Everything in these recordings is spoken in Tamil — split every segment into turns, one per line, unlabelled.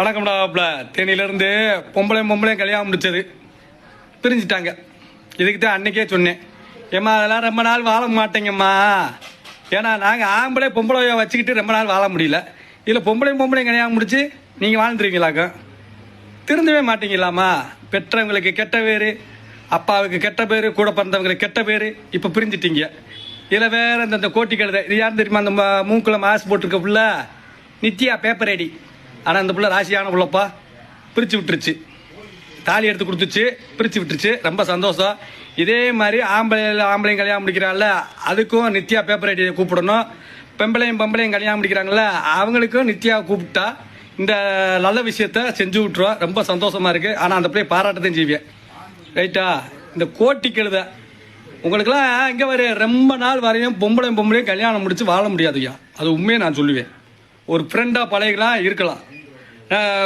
வணக்கம்டாப்ல தேனியிலேருந்து பொம்பளையும் பொம்பளையும் கல்யாணம் முடிச்சது. பிரிஞ்சுட்டாங்க. இதுக்கு தான் அன்னைக்கே சொன்னேன். ஏம்மா அதெல்லாம் ரொம்ப நாள் வாழ மாட்டேங்கம்மா. ஏன்னா நாங்கள் ஆம்பளை பொம்பளை வச்சுக்கிட்டு ரொம்ப நாள் வாழ முடியல. இதில் பொம்பளையும் பொம்பளையும் கல்யாணம் முடிச்சு நீங்கள் வாழ்ந்துருவீங்களாக்கா? திருந்தவே மாட்டீங்களாம்மா? பெற்றவங்களுக்கு கெட்ட பேர் அப்பாவுக்கு கெட்ட பேர் கூட பிறந்தவங்களுக்கு கெட்ட பேர் இப்போ பிரிஞ்சிட்டீங்க. இதில் வேறு இந்த இந்த கோட்டி கழுதை. இது யார் தெரியுமா? அந்த மூக்கில் மாசு போட்டிருக்க புள்ள? நித்யா பேப்பர் ஐடி ஆனால் அந்த பிள்ளை ராசியான பிள்ளைப்பா பிரித்து விட்டுருச்சு. தாலி எடுத்து கொடுத்துச்சு பிரித்து விட்டுருச்சு. ரொம்ப சந்தோஷம். இதே மாதிரி ஆம்பளை ஆம்பளையும் கல்யாணம் முடிக்கிறாள்ல அதுக்கும் நித்யா பேப்பர் ஐடியை கூப்பிடணும். பெம்பளையும் பொம்பளையும் கல்யாணம் முடிக்கிறாங்கள அவங்களுக்கும் நித்யா கூப்பிட்டா இந்த நல்ல விஷயத்த செஞ்சு விட்டுருவோம் ரொம்ப சந்தோஷமாக இருக்குது ஆனால் அந்த பிள்ளைய பாராட்டத்தையும் செய்வேன். ரைட்டா? இந்த கோட்டி கழுத. உங்களுக்கெல்லாம் இங்கே வர ரொம்ப நாள் வரையும் பொம்பளையும் பொம்பளையும் கல்யாணம் முடித்து வாழ முடியாதுயா அது உண்மையை நான் சொல்லுவேன். ஒரு ஃப்ரெண்டாக பழகலாம் இருக்கலாம்.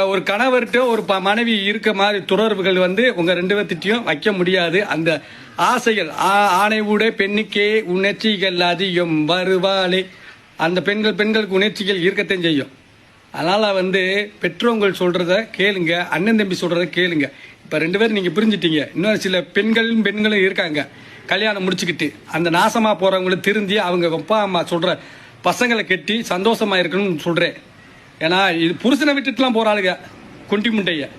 ஒரு கணவர்கிட்ட ஒரு ப- மனைவி இருக்க மாதிரி தொடர்புகள் வந்து உங்கள் ரெண்டு பேர்த்திட்டையும் வைக்க முடியாது. அந்த ஆசைகள் ஆ- ஆணை பெண்ணுக்கே உணர்ச்சிகள் அதிகம். வருவாளே. அந்த பெண்கள் பெண்களுக்கு உணர்ச்சிகள் இருக்கத்தான் செய்யும். அதனால் வந்து பெற்றோர்கள் சொல்கிறத கேளுங்க. அண்ணன் தம்பி சொல்கிறத கேளுங்க. இப்போ ரெண்டு பேரும் நீங்கள் புரிஞ்சிட்டீங்க. இன்னும் சில பெண்களும் பெண்களும் இருக்காங்க. கல்யாணம் முடிச்சுக்கிட்டு. அந்த நாசமாக போகிறவங்களை திருந்தி அவங்க அப்பா அம்மா சொல்கிற பசங்களை கெட்டி சந்தோஷமா இருக்கணும்னு சொல்கிறேன் ஏன்னா இது புருஷனை விட்டுட்டுலாம் போறாளுங்க குண்டி முண்டைய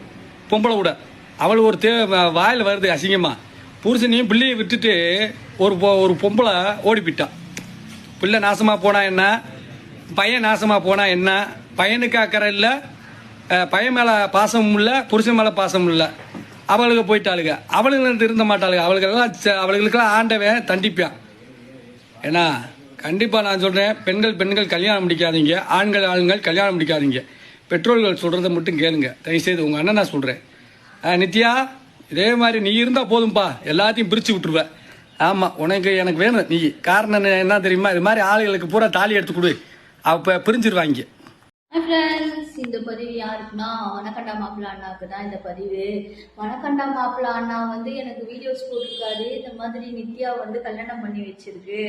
பொம்பளை விட அவள் ஒரு தே வாயில் வருது அசிங்கமாக புருஷனையும் பிள்ளையை விட்டுட்டு ஒரு ஒரு பொம்பளை ஓடி போயிட்டான் பிள்ளை நாசமாக போனால் என்ன? பையன் நாசமாக போனால் என்ன? பையனுக்கு அக்கறை இல்லை. பையன் மேலே பாசமும் இல்லை புருஷன் மேலே பாசமும் இல்லை. அவளுக்கு போயிட்டாளுங்க. அவளுங்களுக்கு இருந்த மாட்டாளுங்க. அவளுக்கெல்லாம் ச- ஆண்டவன் தண்டிப்பான். ஏன்னா கண்டிப்பா நான் சொல்றேன். பெண்கள் பெண்கள் கல்யாணம் முடிக்காதீங்க. ஆண்கள் ஆண்கள் கல்யாணம் முடிக்காதீங்க. பெற்றோர்கள் சொல்றதை மட்டும் கேளுங்க. தயவுசெய்து உங்க அண்ணன் நான் சொல்றேன். நித்யா இதே மாதிரி நீ இருந்தா போதும்பா. எல்லாத்தையும் பிரிச்சு விட்டுருவ. ஆமா உனக்கு எனக்கு வேணும். நீ காரணம் என்ன- என்ன தெரியுமா? இது மாதிரி ஆளுகளுக்கு பூரா தாலி எடுத்து கொடு. அப்ப பிரிஞ்சிருவாங்க.
ஃப்ரெண்ட்ஸ் இந்த பதிவு யாருக்குன்னா வனக்கண்டா மாப்பிள்ள அண்ணாவுக்கு தான் இந்த பதிவு. வனக்கண்டா மாப்பிள்ள அண்ணா வந்து எனக்கு வீடியோஸ் போட்டிருக்காரு. இந்த மாதிரி நித்யா வந்து கல்யாணம் பண்ணி வச்சிருக்கு.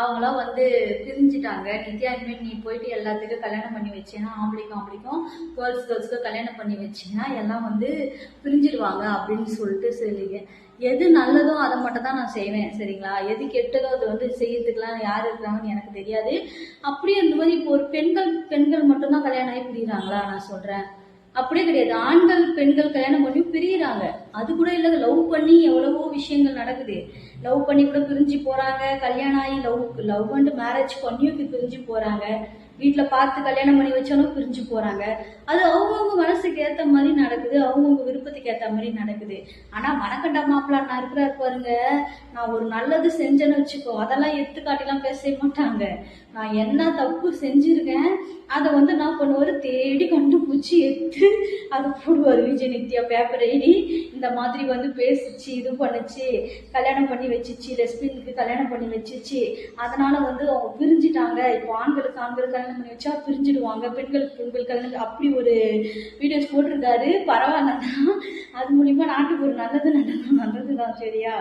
அவங்களாம் வந்து பிரிஞ்சுட்டாங்க. நித்யா இனிமேல் நீ போயிட்டு எல்லாத்துக்கும் கல்யாணம் பண்ணி வச்சேன்னா ஆம்பளைக்கும் ஆம்பளைக்கும் கேர்ள்ஸ் கேர்ள்ஸ்க்கும் கல்யாணம் பண்ணி வச்சீங்கன்னா எல்லாம் வந்து பிரிஞ்சிடுவாங்க அப்படின்னு சொல்லிட்டு சொல்லிங்க. எது நல்லதோ அதை மட்டும் தான் நான் செய்வேன் சரிங்களா? எது கெட்டதோ அது வந்து செய்யறதுக்கெல்லாம் யார் இருக்கிறாங்கன்னு எனக்கு தெரியாது. அப்படியே இந்த மாதிரி இப்போ ஒரு பெண்கள் பெண்கள் மட்டும்தான் கல்யாணம் ஆகி பிரியிறாங்களா? நான் சொல்றேன். அப்படியே கிடையாது. ஆண்கள் பெண்கள் கல்யாணம் பண்ணி பிரிகிறாங்க அது கூட இல்லை லவ் பண்ணி எவ்வளவோ விஷயங்கள் நடக்குது. லவ் பண்ணி கூட பிரிஞ்சு போறாங்க. கல்யாணம் ஆகி லவ் லவ் பண்ணிட்டு மேரேஜ் பண்ணியும் பிரிஞ்சு போறாங்க. வீட்டில் பார்த்து கல்யாணம் பண்ணி வச்சாலும் பிரிஞ்சு போகிறாங்க அது அவங்கவுங்க மனசுக்கு ஏற்ற மாதிரி நடக்குது அவங்கவுங்க விருப்பத்துக்கு ஏற்ற மாதிரி நடக்குது. ஆனால் மனக்கண்ட மாப்பிள்ள நான் இருக்கிறார் பாருங்க. நான் ஒரு நல்லது செஞ்சேன்னு வச்சுக்கோ அதெல்லாம் எடுத்துக்காட்டிலாம் பேசவே மாட்டாங்க. நான் என்ன தப்பு செஞ்சுருக்கேன் அதை வந்து நான் பண்ணுவார் தேடி கண்டுபிடிச்சி எடுத்து அதை போடுவார். விஜய் நித்யா பேப்பர் எழுதி இந்த மாதிரி வந்து பேசிச்சு இது பண்ணுச்சு கல்யாணம் பண்ணி வச்சிச்சு லெஸ்பியனுக்கு கல்யாணம் பண்ணி வச்சிச்சு. அதனால வந்து அவங்க பிரிஞ்சிட்டாங்க. இப்போ ஆண்களுக்கு ஆண்களுக்கு கல்யாணம் பண்ணி வச்சா பிரிஞ்சிடுவாங்க. பெண்களுக்கு பெண்கள் கல்யாணம் அப்படி ஒரு வீடியோஸ் போட்டிருக்காரு. பரவாயில்ல தான் அது மூலிமா நாட்டுக்கு ஒரு நல்லது நல்லது நல்லது தான் சரியா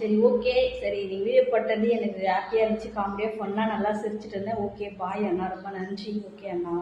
சரி ஓகே. சரி நீ வீடியோ போட்டது எனக்கு ஹாப்பியாக இருந்துச்சு. காமெடியாக ஃபன்னாக நல்லா சிரிச்சிட்டு இருந்தேன். ஓகே பாய் அண்ணா. ரொம்ப நன்றி. ஓகே அண்ணா.